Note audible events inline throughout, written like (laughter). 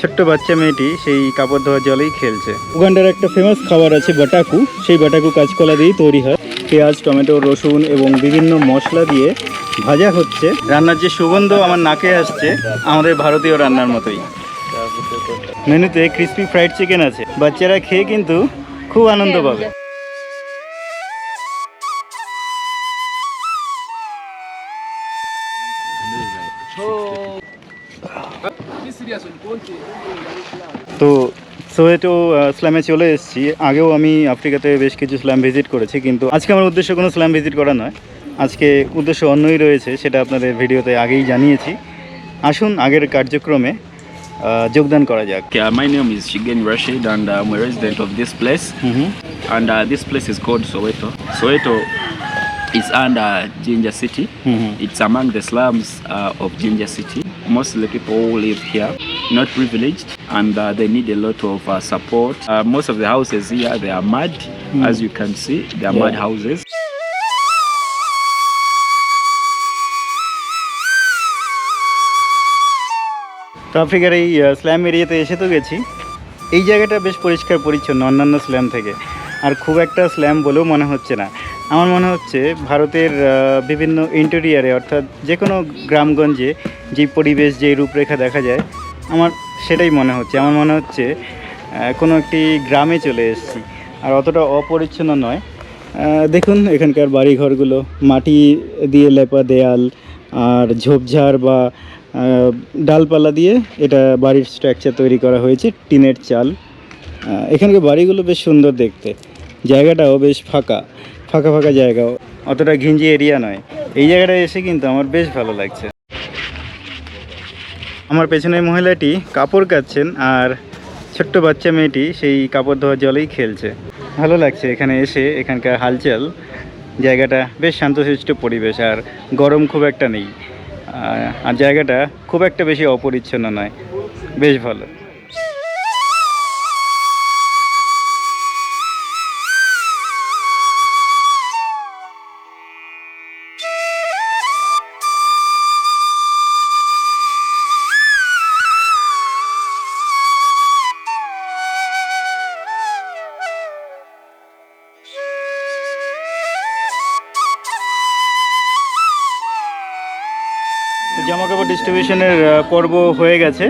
ছোট্ট বাচ্চা মেয়েটি সেই কাপড় ধোয়ার জলেই খেলছে। উগান্ডার একটা ফেমাস খাবার আছে বাটাকু। সেই বাটাকু কাঁচকলা দিয়েই তৈরি হয়। পেঁয়াজ টমেটো রসুন এবং বিভিন্ন মশলা দিয়ে ভাজা হচ্ছে। রান্নার যে সুগন্ধ আমার নাকে আসছে আমাদের ভারতীয় রান্নার মতোই। মেনুতে ক্রিস্পি ফ্রাইড চিকেন আছে। বাচ্চারা খেয়ে কিন্তু খুব আনন্দ পাবে। তো সোয়েটো স্ল্যামে চলে এসেছি। আগেও আমি আফ্রিকাতে বেশ কিছু স্ল্যাম ভিজিট করেছি কিন্তু আজকে আমার উদ্দেশ্য কোনো স্ল্যাম ভিজিট করা নয়। আজকে উদ্দেশ্য অন্যই রয়েছে সেটা আপনাদের ভিডিওতে আগেই জানিয়েছি। আসুন আগের কার্যক্রমে যোগদান করা যাক। My name is Shigen Rashid and I am resident of this place and this place is called Soweto Soweto is and Jinja city it's among the slums of Jinja city Mostly people who live here, not privileged, and uh, they need a lot of uh, support. Uh, most of the houses here, they are mud, mm. as you can see, they are yeah. mud houses. তো আফ্রিকার এই slam এরিয়াতে এসে তো গেছি এই জায়গাটা বেশ পরিষ্কার পরিচ্ছন্ন অন্যান্য স্ল্যাম থেকে আর খুব একটা স্ল্যাম বলেও মনে হচ্ছে না আমার মনে হচ্ছে ভারতের বিভিন্ন ইন্টেরিয়ারে অর্থাৎ যে কোনো গ্রামগঞ্জে যে পরিবেশ, যে রূপরেখা দেখা যায়, আমার সেটাই মনে হচ্ছে। আমার মনে হচ্ছে কোনো একটি গ্রামে চলে এসেছি, আর অতটা অপরিচ্ছন্ন নয়। দেখুন এখানকার বাড়িঘরগুলো, মাটি দিয়ে লেপা দেয়াল, আর ঝোপঝাড় বা ডালপালা দিয়ে এটা বাড়ির স্ট্রাকচার তৈরি করা হয়েছে, টিনের চাল। এখানকার বাড়িগুলো বেশ সুন্দর দেখতে। জায়গাটাও বেশ ফাঁকা। ফাঁকা ফাঁকা জায়গাও অতটা ঘিঞ্জি এরিয়া নয়। এই জায়গাটায় এসে কিন্তু আমার বেশ ভালো লাগছে। আমার পেছনের মহিলাটি কাপড় কাচ্ছেন আর ছোট্ট বাচ্চা মেয়েটি সেই কাপড় ধোয়ার জলেই খেলছে। ভালো লাগছে এখানে এসে, এখানকার হালচাল। জায়গাটা বেশ শান্তশিষ্ট পরিবেশ আর গরম খুব একটা নেই। আর জায়গাটা খুব একটা বেশি অপরিচ্ছন্ন নয়। বেশ ভালো। কাপড় ডিস্ট্রিবিউশনের পর্ব হয়ে গেছে।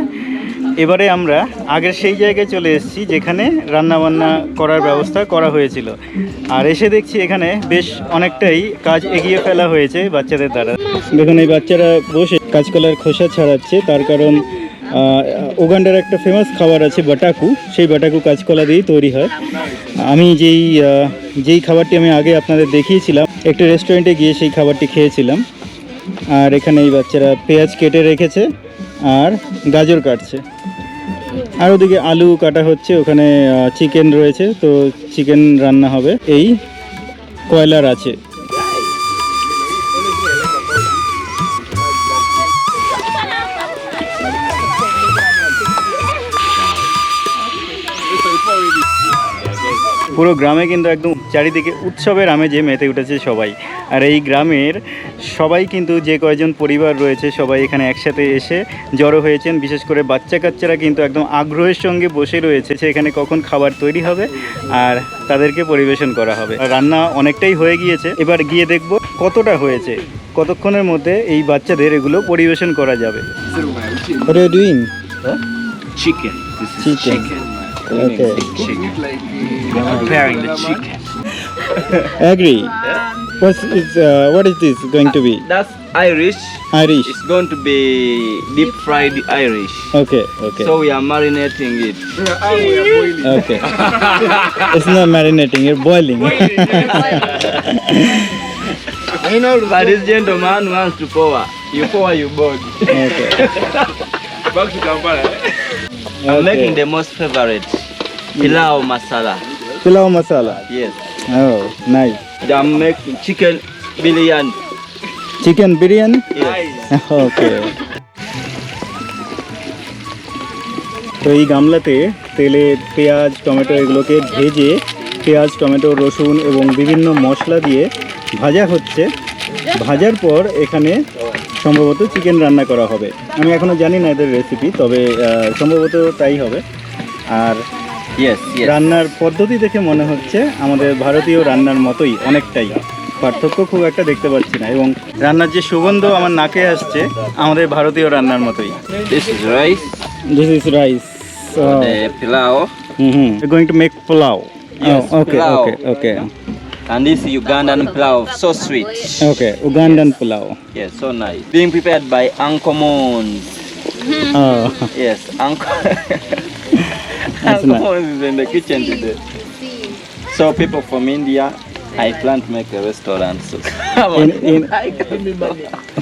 এবারে আমরা আগের সেই জায়গায় চলে এসেছি যেখানে রান্নাবান্না করার ব্যবস্থা করা হয়েছিল। আর এসে দেখছি এখানে বেশ অনেকটাই কাজ এগিয়ে ফেলা হয়েছে বাচ্চাদের দ্বারা। দেখুন এই বাচ্চারা বসে কাঁচকলার খোসা ছাড়াচ্ছে। তার কারণ আহ, উগান্ডার একটা ফেমাস খাবার আছে বাটাকু। সেই বাটাকু কাঁচকলা দিয়েই তৈরি হয়। আমি যেই যেই খাবারটি আমি আগে আপনাদের দেখিয়েছিলাম একটা রেস্টুরেন্টে গিয়ে সেই খাবারটি খেয়েছিলাম। আর এখানে এই বাচ্চারা পেঁয়াজ কেটে রেখেছে আর গাজর কাটছে। আর ওদিকে আলু কাটা হচ্ছে, ওখানে চিকেন রয়েছে, তো চিকেন রান্না হবে। এই কয়লার আছে। পুরো গ্রামে কিন্তু একদম চারিদিকে উৎসবের আমেজে মেতে উঠেছে সবাই। আর এই গ্রামের সবাই কিন্তু যে কয়জন পরিবার রয়েছে সবাই এখানে একসাথে এসে জড়ো হয়েছেন। বিশেষ করে বাচ্চা কাচ্চারা কিন্তু একদম আগ্রহের সঙ্গে বসে রয়েছে যে এখানে কখন খাবার তৈরি হবে আর তাদেরকে পরিবেশন করা হবে। আর রান্না অনেকটাই হয়ে গিয়েছে। এবার গিয়ে দেখব কতটা হয়েছে। কতক্ষণের মধ্যে এই বাচ্চাদের এগুলো পরিবেশন করা যাবে। What are Okay. Chicken. We're preparing the chicken. (laughs) Agree. What is uh, what is this going to be? That's Irish. Irish. It's going to be deep fried Irish. Okay, okay. So we are marinating it. Okay. (laughs) it's not marinating, you're boiling. It. You know, but this gentleman wants to pour. You pour, you board. okay. (laughs) I'm making the most favorite. Pilau masala. Pilau masala. Yes. Oh, nice. I'm making chicken biryani. Chicken biryani? Yes. okay. তো এই গামলাতে তেলে পেঁয়াজ tomato এগুলোকে ভেজে পেঁয়াজ tomato রসুন এবং বিভিন্ন মশলা দিয়ে ভাজা হচ্ছে ভাজার পর এখানে সম্ভবত চিকেন রান্না করা হবে। আমি এখনও জানি না এদের রেসিপি তবে সম্ভবত তাই হবে। আর yes. রান্নার পদ্ধতি দেখে মনে হচ্ছে আমাদের ভারতীয় রান্নার মতোই অনেকটাই। পার্থক্য খুব একটা দেখতে পাচ্ছি না এবং রান্নার যে সুগন্ধ আমার নাকে আসছে আমাদের ভারতীয় রান্নার মতোই। This is rice, this is rice the pilau, going to make pulao okay okay okay And this Ugandan plow, so sweet. Okay, Ugandan yes. plow. Yes, so nice. Being prepared by Uncle Mons. (laughs) oh. Yes, Uncle. (laughs) (laughs) Uncle Mons is in the kitchen today. So people from India, I plan to make a restaurant. So in, in,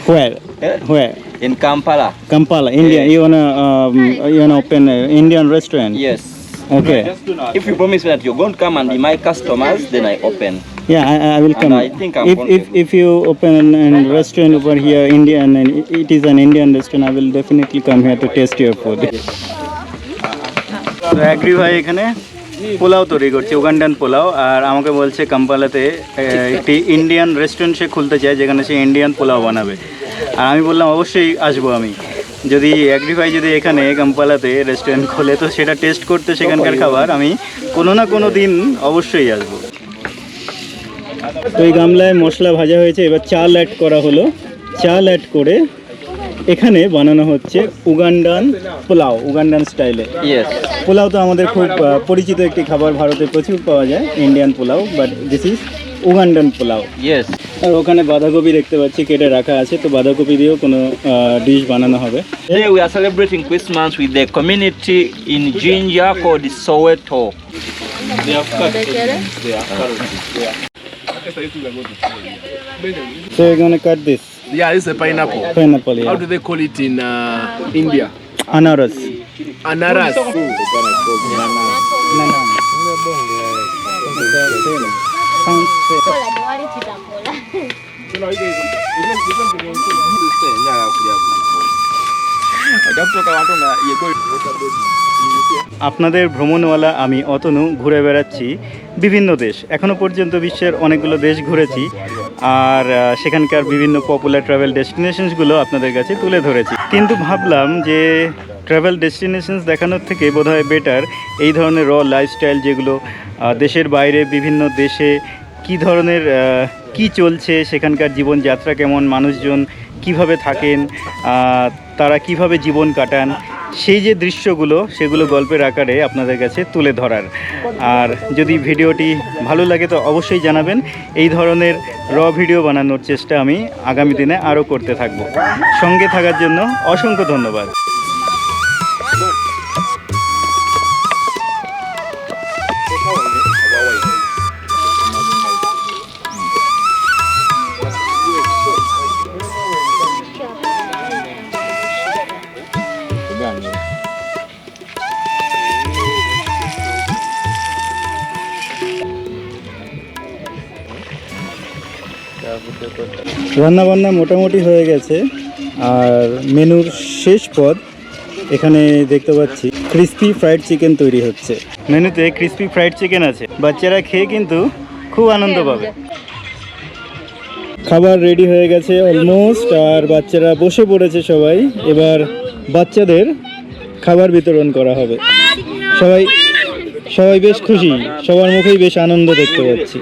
where? Eh? Where? In Kampala. Kampala, India. Yeah. You wanna um, you wanna open an Indian restaurant? Yes. Okay. If you promise me that you're going to come and be my customers, then I open. Yeah, I, I will And come. I think I'm if, if if you open an, an restaurant over here, Indian, and it- it is an Indian restaurant, I will definitely come here to taste your food. তো agree ভাই এখানে পোলাও তৈরি করছে Ugandan pulao আর আমাকে বলছে কাম্পালাতে একটি Indian restaurant সে খুলতে চায় যেখানে সে ইন্ডিয়ান পোলাও বানাবে আর আমি বললাম অবশ্যই আসব আমি যদি অ্যাগ্রি ভাই যদি এখানে কাম্পালাতে রেস্টুরেন্ট খোলে তো সেটা টেস্ট করতে সেখানকার খাবার আমি কোনো না কোনো দিন অবশ্যই আসব তো এই গামলায় মশলা ভাজা হয়েছে। এবার চাল অ্যাড করা হলো। চাল অ্যাড করে এখানে বানানো হচ্ছে উগান্ডান পোলাও উগান্ডান স্টাইলে। Yes. পোলাও তো আমাদের খুব পরিচিত একটি খাবার ভারতে প্রচুর পাওয়া যায় Indian pulao but this is Ugandan pulao. Yes আর ওখানে বাঁধাকপি দেখতে পাচ্ছি কেটে রাখা আছে তো বাঁধাকপি দিয়েও কোনো ডিশ বানানো হবে। We are celebrating Christmas with the community in Jinja called Soweto. So you're gonna cut this Yeah, this is a pineapple. pineapple, yeah. How do they call it in uh, India? Anaras. Anaras. আপনাদের ভ্রমণওয়ালা আমি অতনু, ঘুরে বেড়াচ্ছি বিভিন্ন দেশ। এখনও পর্যন্ত বিশ্বের অনেকগুলো দেশ ঘুরেছি আর সেখানকার বিভিন্ন পপুলার ট্রাভেল ডেস্টিনেশনসগুলো আপনাদের কাছে তুলে ধরেছি। কিন্তু ভাবলাম যে ট্রাভেল ডেস্টিনেশনস দেখানোর থেকে বোধহয় বেটার এই ধরনের র লাইফস্টাইল যেগুলো দেশের বাইরে বিভিন্ন দেশে কি ধরনের কি চলছে, সেখানকার জীবনযাত্রা কেমন, মানুষজন কীভাবে থাকেন তারা কীভাবে জীবন কাটান সেই যে দৃশ্যগুলো, সেগুলো গল্পের আকারে আপনাদের কাছে তুলে ধরার। আর যদি ভিডিওটি ভালো লাগে তো অবশ্যই জানাবেন। এই ধরনের র ভিডিও বানানোর চেষ্টা আমি আগামী দিনে আরও করতে থাকব। সঙ্গে থাকার জন্য অসংখ্য ধন্যবাদ। রান্নাবান্না মোটামুটি হয়ে গেছে আর মেনুর শেষ পদ এখানে দেখতে পাচ্ছি ক্রিস্পি ফ্রাইড চিকেন তৈরি হচ্ছে। মেনুতে ক্রিস্পি ফ্রাইড চিকেন আছে বাচ্চারা খেয়ে কিন্তু খুব আনন্দ পাবে। খাবার রেডি হয়ে গেছে অলমোস্ট আর বাচ্চারা বসে পড়েছে সবাই এবার বাচ্চাদের খাবার বিতরণ করা হবে। সবাই সবাই বেশ খুশি সবার মুখেই বেশ আনন্দ দেখতে পাচ্ছি।